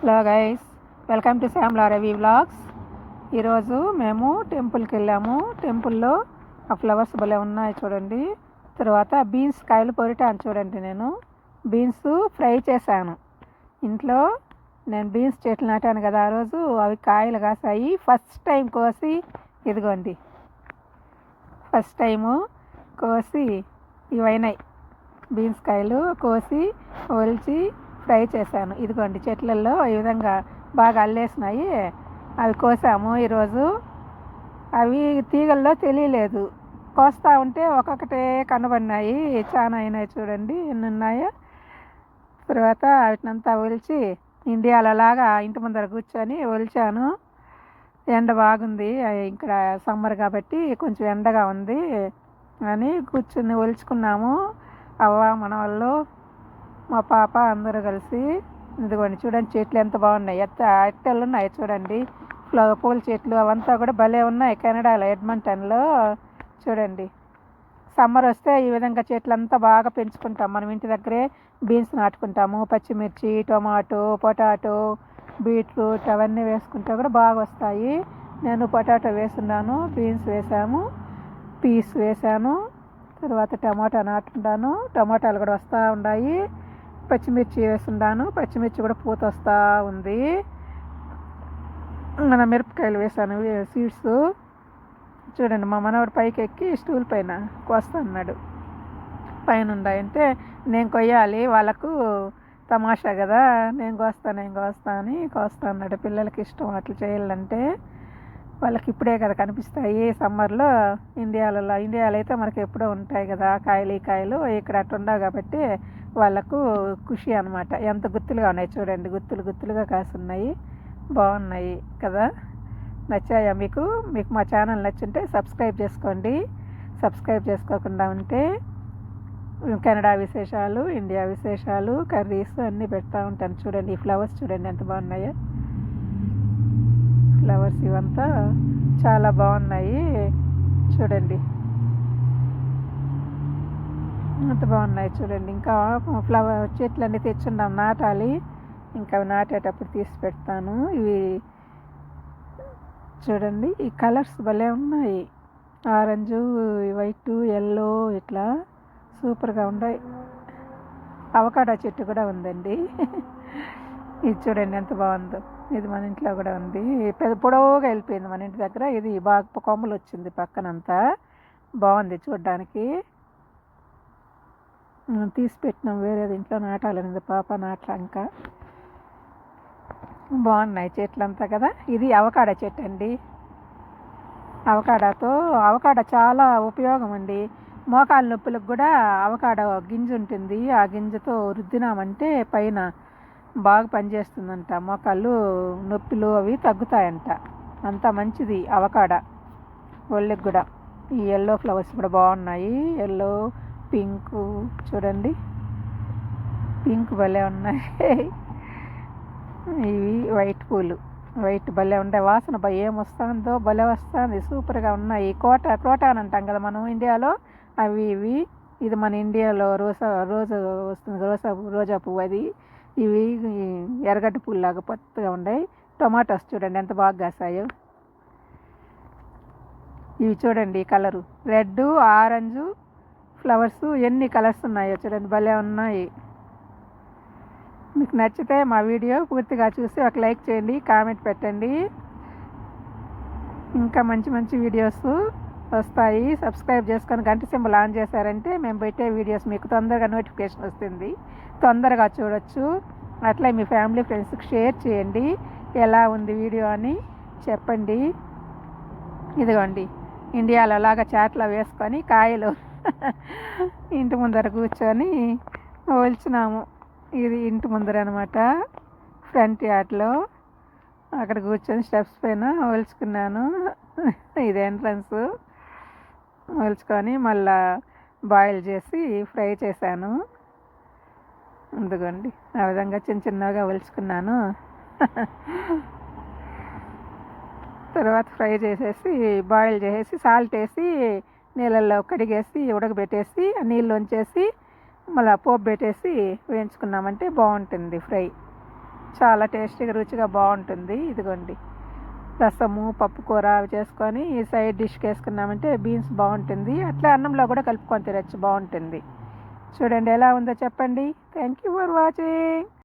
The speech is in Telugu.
Hello guys welcome to Shyamla Ravi vlogs ఈరోజు మేము టెంపుల్కి వెళ్ళాము. టెంపుల్లో ఆ ఫ్లవర్స్ భలే ఉన్నాయి చూడండి. తర్వాత బీన్స్ కాయలు పొరిటాను చూడండి నేను. బీన్స్ ఫ్రై చేశాను. ఇంట్లో నేను బీన్స్ చెట్లు నాటాను కదా ఆ రోజు. అవి కాయలు కాసాయి. ఫస్ట్ టైం కోసి ఇదిగోండి. ఫస్ట్ టైము కోసి ఇవైనాయి బీన్స్ కాయలు కోసి ఒలిచి ఫ్రై చేశాను. ఇదిగోండి చెట్లలో ఈ విధంగా బాగా అల్లేసినాయి. అవి కోసాము ఈరోజు. అవి తీగల్లో తెలియలేదు. కోస్తా ఉంటే ఒక్కొక్కటే కనబడినాయి. చాలా అయినాయి చూడండి ఎన్ని ఉన్నాయో తర్వాత వాటినంతా ఒలిచి ఇండియాలో లాగా ఇంటి ముందర కూర్చొని ఒలిచాను. ఎండ బాగుంది. ఇక్కడ సమ్మర్ కాబట్టి కొంచెం ఎండగా ఉంది అని కూర్చుని ఒలుచుకున్నాము. అవ్వ మన వాళ్ళు మా పాప అందరూ కలిసి ఇదిగోండి చూడండి చెట్లు ఎంత బాగున్నాయి. ఎత్త అట్టెలు ఉన్నాయి చూడండి. ఫ్లవర్ పూల చెట్లు అవంతా కూడా భలే ఉన్నాయి కెనడాలో ఎడ్మంటన్లో. చూడండి. సమ్మర్ వస్తే ఈ విధంగా చెట్లు అంతా బాగా పెంచుకుంటాం. మనం ఇంటి దగ్గరే బీన్స్ నాటుకుంటాము. పచ్చిమిర్చి టొమాటో పొటాటో బీట్రూట్ అవన్నీ వేసుకుంటే కూడా బాగా వస్తాయి. నేను పొటాటో వేసున్నాను బీన్స్ వేసాము పీస్ వేసాను తర్వాత టమాటా నాటుకుంటాను. టమాటాలు కూడా వస్తూ ఉన్నాయి. పచ్చిమిర్చి వేసున్నాను పచ్చిమిర్చి కూడా పూత వస్తూ ఉంది. మన మిరపకాయలు వేసాను సీడ్స్ చూడండి మా మనవాడు పైకి ఎక్కి స్టూల్ పైన కోస్తా అన్నాడు పైన ఉన్నాయంటే నేను కొయ్యాలి వాళ్ళకు తమాషా కదా నేను కోస్తా నేను కోస్తా అని కోస్తా అన్నాడు పిల్లలకి ఇష్టం అట్లా చేయాలంటే వాళ్ళకి ఇప్పుడే కదా కనిపిస్తాయి. సమ్మర్లో ఇండియాలలో ఇండియాలో అయితే మనకి ఎప్పుడో ఉంటాయి కదా కాయలు ఈ కాయలు ఇక్కడ అట్టుండవు కాబట్టి వాళ్ళకు ఖుషి అనమాట ఎంత గుత్తులుగా ఉన్నాయి చూడండి. గుత్తులు గుత్తులుగా కాసున్నాయి. బాగున్నాయి కదా? నచ్చాయా మీకు? మీకు మా ఛానల్ నచ్చుంటే సబ్స్క్రైబ్ చేసుకోండి. సబ్స్క్రైబ్ చేసుకోకుండా ఉంటే కెనడా విశేషాలు ఇండియా విశేషాలు కర్రీస్ అన్నీ పెడతా ఉంటాను. చూడండి ఈ ఫ్లవర్స్ చూడండి ఎంత బాగున్నాయో. ఫ్లవర్స్ ఇవంతా చాలా బాగున్నాయి. చూడండి. అంత బాగున్నాయి చూడండి. ఇంకా ఫ్లవర్ చెట్లన్నీ తెచ్చున్నాం నాటాలి. ఇంకా అవి నాటేటప్పుడు తీసి పెడతాను. ఇవి చూడండి ఈ కలర్స్ భలే ఉన్నాయి. ఆరెంజు వైట్ ఎల్లో ఇట్లా సూపర్గా ఉన్నాయి అవకాడో చెట్టు కూడా ఉందండి. ఇది చూడండి ఎంత బాగుందో. ఇది మన ఇంట్లో కూడా ఉంది. పెద్ద పొడవుగా వెళ్ళిపోయింది మన ఇంటి దగ్గర. ఇది బాగా కొమ్మలు వచ్చింది పక్కనంతా. బాగుంది చూడడానికి. తీసి పెట్టినాం వేరేది ఇంట్లో నాటాలనేది పాప నాట్ల ఇంకా బాగున్నాయి చెట్లంతా కదా. ఇది అవకాడ చెట్టు అండి. అవకాడతో అవకాడ చాలా ఉపయోగం అండి. మోకాల నొప్పులకు కూడా అవకాడ గింజ ఉంటుంది. ఆ గింజతో రుద్దినామంటే పైన బాగా పనిచేస్తుందంట. మోకాళ్ళు నొప్పులు అవి తగ్గుతాయంట. అంత మంచిది అవకాడ. ఒళ్ళకి కూడా. ఈ ఎల్లో ఫ్లవర్స్ కూడా బాగున్నాయి. ఎల్లో పింక్ చూడండి. పింక్ భలే ఉన్నాయి. ఇవి వైట్ పూలు. వైట్ భలే ఉండే వాసన భయ ఏం వస్తుందో భలే వస్తుంది. సూపర్గా ఉన్నాయి. కోట క్రోటాన్ అంటాం కదా మనం ఇండియాలో? అవి ఇవి. ఇది మన ఇండియాలో రోజా రోజు వస్తుంది రోజా రోజా పువ్వు అది. ఇవి ఎర్రగడ్డ పూలులాగా పొత్తగా ఉన్నాయి. టొమాటోస్ చూడండి ఎంత బాగా కాసాయో. ఇవి చూడండి కలరు. రెడ్ ఆరెంజ్ ఫ్లవర్స్ ఎన్ని కలర్స్ ఉన్నాయో చూడండి భలే ఉన్నాయి. మీకు నచ్చితే మా వీడియో పూర్తిగా చూసి ఒక లైక్ చేయండి కామెంట్ పెట్టండి. ఇంకా మంచి మంచి వీడియోస్ వస్తాయి. సబ్స్క్రైబ్ చేసుకొని గంట సింబల్ ఆన్ చేశారంటే మేము పెట్టే వీడియోస్ మీకు తొందరగా నోటిఫికేషన్ వస్తుంది. తొందరగా చూడొచ్చు. అట్లా మీ ఫ్యామిలీ ఫ్రెండ్స్కి షేర్ చేయండి. ఎలా ఉంది వీడియో అని చెప్పండి. ఇదిగోండి ఇండియాలో అలాగా చాట్లో వేసుకొని కాయలు ఇంటి ముందర కూర్చొని ఒలిచినాము ఇది ఇంటి ముందర అనమాట ఫ్రంట్ యార్డ్లో అక్కడ కూర్చొని స్టెప్స్ పైన ఒలుచుకున్నాను ఇది ఎంట్రన్స్. ఒలుచుకొని మళ్ళా బాయిల్ చేసి ఫ్రై చేశాను. అందుకోండి ఆ విధంగా చిన్న చిన్నగా వలుచుకున్నాను తర్వాత ఫ్రై చేసేసి బాయిల్ చేసేసి సాల్ట్ వేసి నీళ్ళల్లో కడిగేసి ఉడకబెట్టేసి నీళ్ళు వంచేసి మళ్ళీ పోపు పెట్టేసి వేయించుకున్నామంటే బాగుంటుంది ఫ్రై. చాలా టేస్టీగా రుచిగా బాగుంటుంది. ఇదిగోండి. రసము పప్పు కూర అవి చేసుకొని ఈ సైడ్ డిష్కి వేసుకున్నామంటే బీన్స్ బాగుంటుంది. అట్లా అన్నంలో కూడా కలుపుకొని తినచ్చు బాగుంటుంది. చూడండి ఎలా ఉందో చెప్పండి. Thank you for watching